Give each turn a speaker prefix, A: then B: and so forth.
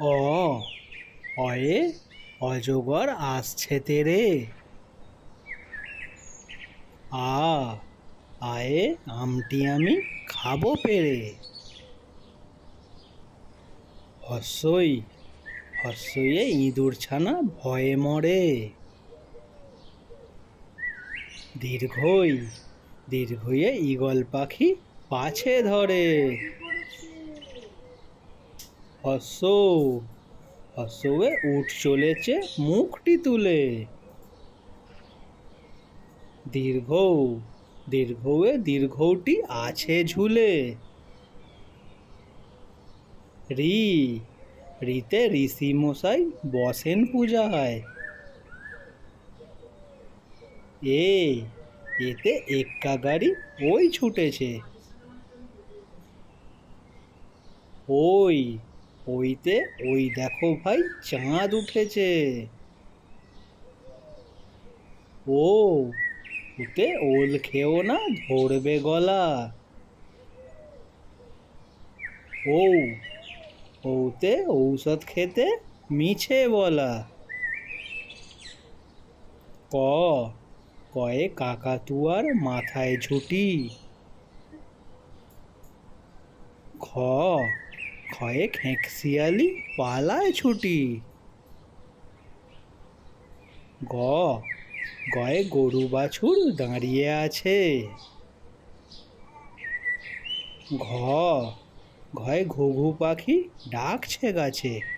A: অ অয়ে অজগর আসছে তেরে। আ আয়ে আমটি আমি খাব পেরে। হস্যই হস্যইয়ে ইঁদুর ছানা ভয়ে মরে। দীর্ঘই, দীর্ঘইয়ে ঈগল পাখি পাছে ধরে। হস্য হস্যে উঠ চলেছে মুখটি তুলে। দীর্ঘ দীর্ঘয়ে দীর্ঘটি আছে ঝুলে। রি, রিতে ঋষি মশাই বসেন পূজায়। এ, এতে এক্কা গাড়ি ওই ছুটেছে। ওই ওইতে, ওই দেখো ভাই, চাঁদ উঠেছে। ও, ওতে ওল খেও না, ধরবে গলা। ও, ওতে ঔষধ খেতে মিছে বলা। ক, কয়ে কাকাতুয়ার মাথায় ঝুটি। খ খয়ে হেঁকশিয়ালি পালায় ছুটি। গ, গয়ে গরু বাছুর দাঁড়িয়ে আছে। ঘ, ঘয়ে ঘুঘু পাখি ডাকছে গাছে।